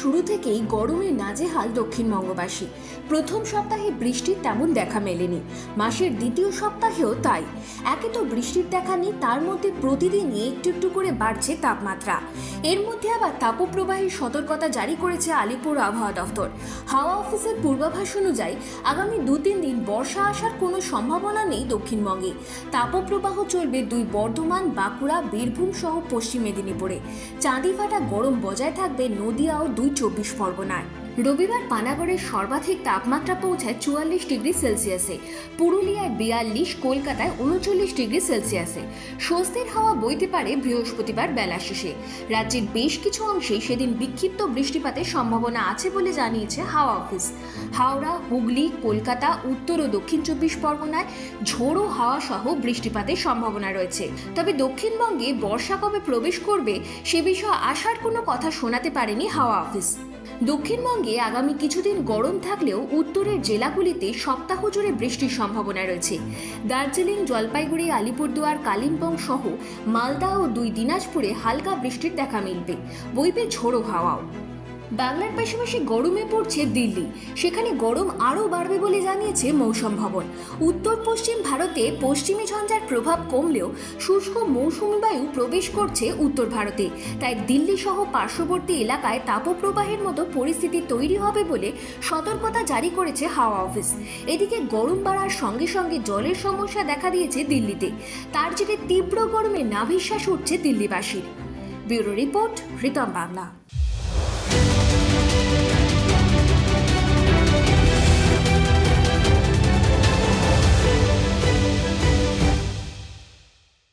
শুরু থেকেই গরমে নাজেহাল দক্ষিণবঙ্গবাসী প্রথম সপ্তাহে বৃষ্টির তেমন দেখা মেলেনি, মাসের দ্বিতীয় সপ্তাহেও তাই। একে তো বৃষ্টির দেখা নেই, তার মধ্যে প্রতিদিনই একটু একটু করে বাড়ছে তাপমাত্রা। এর মধ্যে আবার তাপপ্রবাহের সতর্কতা জারি করেছে আলিপুর আবহাওয়া দফতর। হাওয়া অফিসের পূর্বাভাস অনুযায়ী, আগামী দু তিন দিন বর্ষা আসার কোনো সম্ভাবনা নেই দক্ষিণবঙ্গে। তাপপ্রবাহ চলবে দুই বর্ধমান, বাঁকুড়া, বীরভূম সহ পশ্চিম মেদিনীপুরে। চাঁদিফাটা গরম বজায় থাকবে নদিয়া ও দুই চব্বিশ পরগনায়। রবিবার পানাগড়ের সর্বাধিক তাপমাত্রা পৌঁছায় চুয়াল্লিশ ডিগ্রি সেলসিয়াসে পুরুলিয়ায় বিয়াল্লিশ, কলকাতায় উনচল্লিশ ডিগ্রি সেলসিয়াসে। স্বস্তির হাওয়া বইতে পারে বৃহস্পতিবার বেলা শেষে। রাজ্যের বেশ কিছু অংশে সেদিন বিক্ষিপ্ত বৃষ্টিপাতের সম্ভাবনা আছে বলে জানিয়েছে হাওয়া অফিস। হাওড়া, হুগলি, কলকাতা, উত্তর ও দক্ষিণ চব্বিশ পরগনায় ঝোড়ো হাওয়া সহ বৃষ্টিপাতের সম্ভাবনা রয়েছে। তবে দক্ষিণবঙ্গে বর্ষা কবে প্রবেশ করবে সে বিষয়ে আসার কোনো কথা শোনাতে পারেনি হাওয়া অফিস। দক্ষিণবঙ্গে আগামী কিছুদিন গরম থাকলেও উত্তরের জেলাগুলিতে সপ্তাহ জুড়ে বৃষ্টির সম্ভাবনা রয়েছে। দার্জিলিং, জলপাইগুড়ি, আলিপুরদুয়ার, কালিম্পং সহ মালদা ও দুই দিনাজপুরে হালকা বৃষ্টির দেখা মিলবে। বইবে ঝোড়ো হাওয়াও। বাংলার পাশাপাশি গরমে পড়ছে দিল্লি। সেখানে গরম আরও বাড়বে বলে জানিয়েছে মৌসুম ভবন। উত্তর পশ্চিম ভারতে পশ্চিমী ঝঞ্ঝার প্রভাব কমলেও শুষ্ক মৌসুমী বায়ু প্রবেশ করছে উত্তর ভারতে। তাই দিল্লি সহ পার্শ্ববর্তী এলাকায় তাপপ্রবাহের মতো পরিস্থিতি তৈরি হবে বলে সতর্কতা জারি করেছে হাওয়া অফিস। এদিকে গরম বাড়ার সঙ্গে সঙ্গে জলের সমস্যা দেখা দিয়েছে দিল্লিতে। তার জেরে তীব্র গরমে নাভিশ্বাস উঠছে দিল্লিবাসীর। Bureau report Ritam Bangla. Bye.